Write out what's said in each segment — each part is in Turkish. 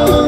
Oh.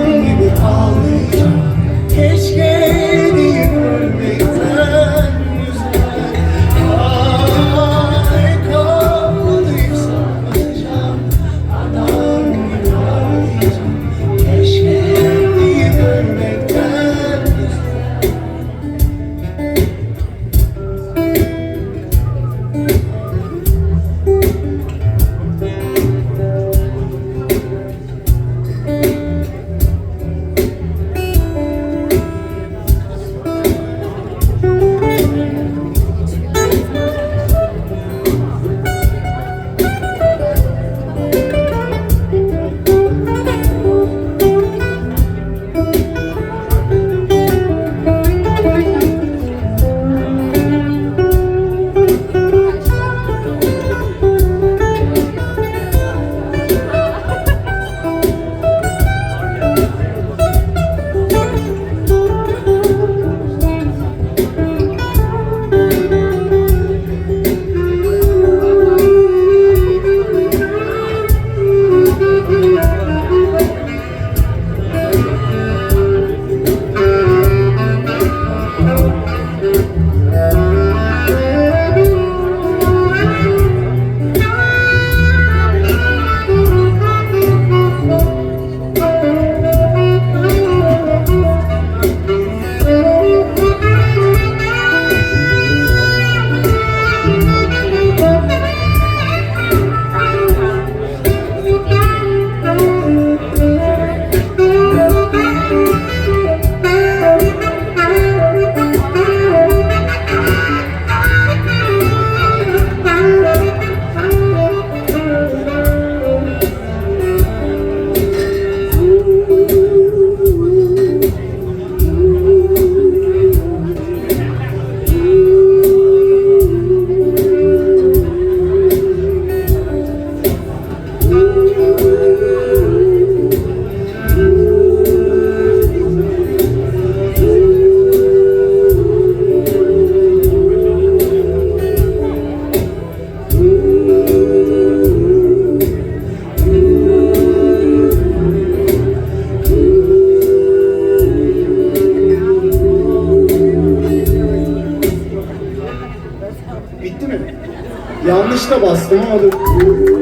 Yanlış da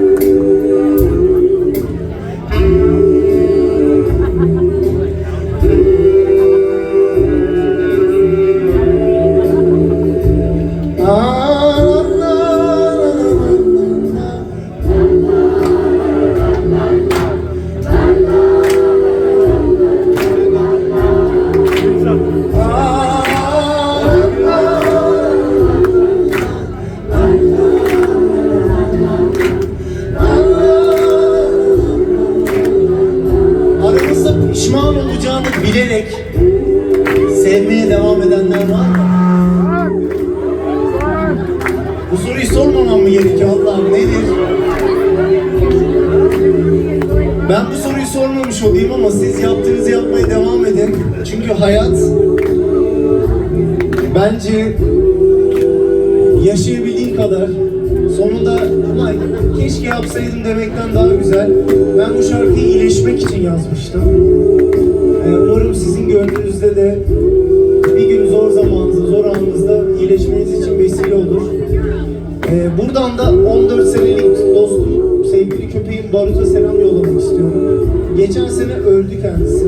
pişman olacağını bilerek sevmeye devam edenler var mı? Bu soruyu sormamam mı gerekiyor Allah'ım nedir? Ben bu soruyu sormamış olayım ama siz yaptığınızı yapmaya devam edin. Çünkü hayat bence yaşayabildiğin kadar ulan keşke yapsaydım demekten daha güzel. Ben bu şarkıyı iyileşmek için yazmıştım. Ee, umarım sizin gönlünüzde de bir gün zor zamanınızda, zor anınızda iyileşmeniz için vesile olur. Ee, buradan da 14 senelik dostum, sevgili köpeğim Barut'a selam yollamak istiyorum. Geçen sene öldü kendisi.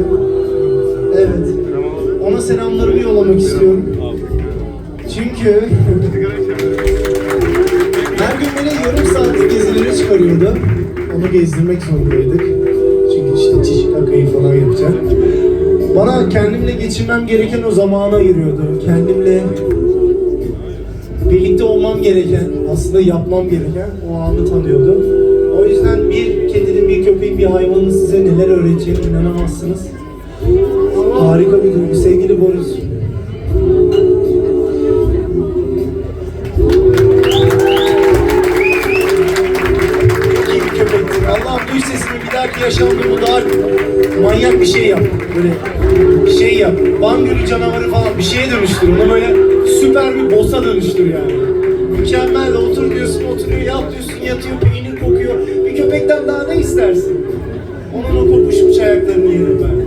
Evet. Ona selamlarımı yollamak istiyorum. Çünkü çıkarıyordu. Onu gezdirmek zorundaydık. Çünkü işte çişi kakayı falan yapacak. Bana kendimle geçirmem gereken o zamanı ayırıyordu. Kendimle birlikte olmam gereken, aslında yapmam gereken o anı tanıyordu. O yüzden bir kedinin, bir köpeğin, bir hayvanın size neler öğreteceğini inanamazsınız. Harika bir duygu. Sevgili Boris. Bir dahaki yaşamda daha manyak bir şey yap. Böyle bir şey yap. Van Gölü canavarı falan bir şeye dönüştür. Onu böyle süper bir boss'a dönüştür yani. Mükemmel otur diyorsun, oturuyor, yap diyorsun, yatıyor, peynir kokuyor. Bir köpekten daha ne istersin? Onun o kokuşmuş ayaklarını yerim ben.